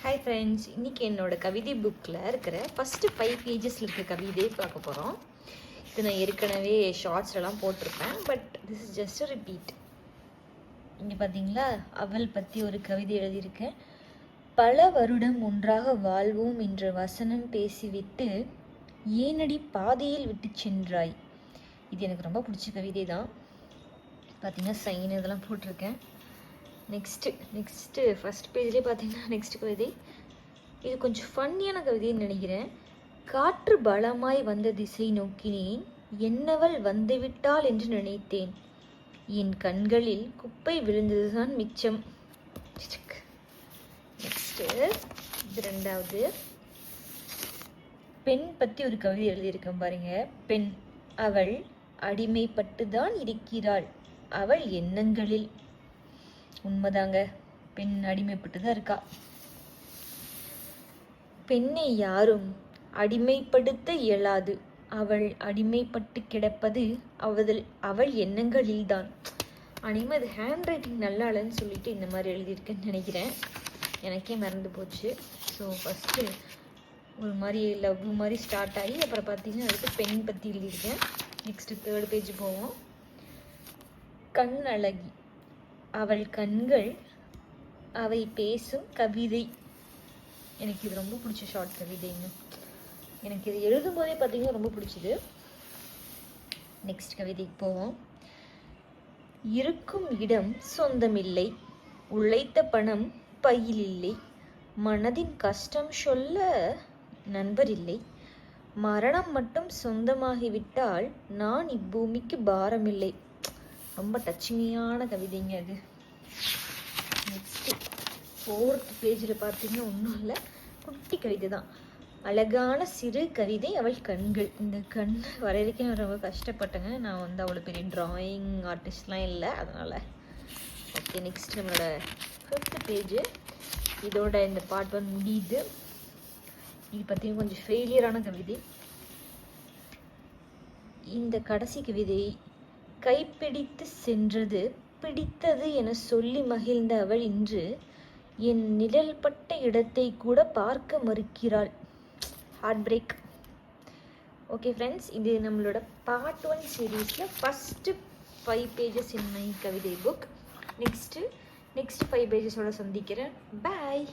Hi friends இன்றைக்கி என்னோட கவிதை புக்கில் இருக்கிற ஃபஸ்ட்டு ஃபைவ் பேஜஸில் இருக்கிற கவிதையை பார்க்க போகிறோம் இது நான் ஏற்கனவே ஷார்ட்ஸ்லாம் போட்டிருப்பேன் but this is just repeat இங்கே பார்த்தீங்களா அவள் பற்றி ஒரு கவிதை எழுதியிருக்கேன் பல வருடம் ஒன்றாக வாழ்வோம் என்ற வசனம் பேசிவிட்டு ஏனடி பாதையில் விட்டு சென்றாய். இது எனக்கு ரொம்ப பிடிச்ச கவிதை தான் பார்த்தீங்கன்னா சைன் இதெல்லாம் போட்டிருக்கேன். நெக்ஸ்ட்டு நெக்ஸ்ட்டு ஃபஸ்ட் பேஜ்லேயே பார்த்தீங்கன்னா நெக்ஸ்ட் கவிதை. இது கொஞ்சம் ஃபன்னியான கவிதைன்னு நினைக்கிறேன். காற்று பலமாய் வந்த திசை நோக்கினேன். என்னவள் வந்துவிட்டாள் என்று நினைத்தேன். என் கண்களில் குப்பை விழுந்ததுதான் மிச்சம். நெக்ஸ்ட்டு இது ரெண்டாவது. பெண் பற்றி ஒரு கவிதை எழுதியிருக்கேன் பாருங்க. பெண் அவள் அடிமைப்பட்டு தான் இருக்கிறாள். அவள் எண்ணங்களில் உண்மைதாங்க. பெண் அடிமைப்பட்டு தான் இருக்கா. பெண்ணை யாரும் அடிமைப்படுத்த இயலாது. அவள் அடிமைப்பட்டு கிடப்பது அவள் அவள் எண்ணங்களில்தான். அனிமே அது ஹேண்ட் ரைட்டிங் நல்லா இல்லைன்னு சொல்லிட்டு இந்த மாதிரி எழுதியிருக்கேன்னு நினைக்கிறேன். எனக்கே மறந்து போச்சு. ஸோ ஃபஸ்ட்டு ஒரு மாதிரி லவ் மாதிரி ஸ்டார்ட் ஆகி அப்புறம் பார்த்தீங்கன்னா அடுத்து பெண் பற்றி எழுதியிருக்கேன். நெக்ஸ்ட்டு தேர்ட் பேஜ் போவோம். கண் அழகி அவள் கண்கள் அவை பேசும் கவிதை. எனக்கு இது ரொம்ப பிடிச்ச ஷார்ட் கவிதைங்க. எனக்கு இது எழுதும் போதே பார்த்தீங்கன்னா ரொம்ப பிடிச்சது. நெக்ஸ்ட் கவிதைக்கு போவோம். இருக்கும் இடம் சொந்தமில்லை உழைத்த பணம் பையில் இல்லை மனதின் கஷ்டம் சொல்ல நண்பர் இல்லை மரணம் மட்டும் சொந்தமாகிவிட்டால் நான் இப்பூமிக்கு பாரமில்லை. ரொம்ப டச்சிங்கான கவிதைங்க அது. நெக்ஸ்ட்டு ஃபோர்த் பேஜில் பார்த்தீங்கன்னா ஒன்றும் இல்லை குட்டி கவிதை தான். அழகான சிறு கவிதை அவள் கண்கள். இந்த கண் வரையறைக்கு நான் ரொம்ப கஷ்டப்பட்டேங்க. நான் வந்து அவ்வளோ பெரிய ட்ராயிங் ஆர்டிஸ்ட்லாம் இல்லை அதனால். ஓகே நெக்ஸ்ட் நம்மளோட ஃபிஃப்த் பேஜு இதோட இந்த பாட் வந்து முடியுது. இது பார்த்தீங்கன்னா கொஞ்சம் ஃபெயிலியரான கவிதை. இந்த கடைசி கவிதை கைப்பிடித்து சென்றது. பிடித்தது என சொல்லி மகிழ்ந்த அவள் இன்று என் நிழல்பட்ட இடத்தை கூட பார்க்க மறுக்கிறாள். ஹார்ட் பிரேக் ஓகே ஃப்ரெண்ட்ஸ் இது நம்மளோட பார்ட் ஒன் சீரீஸில் first five pages in my கவிதை புக் நெக்ஸ்ட்டு நெக்ஸ்ட் ஃபைவ் பேஜஸோட சந்திக்கிறேன். பாய்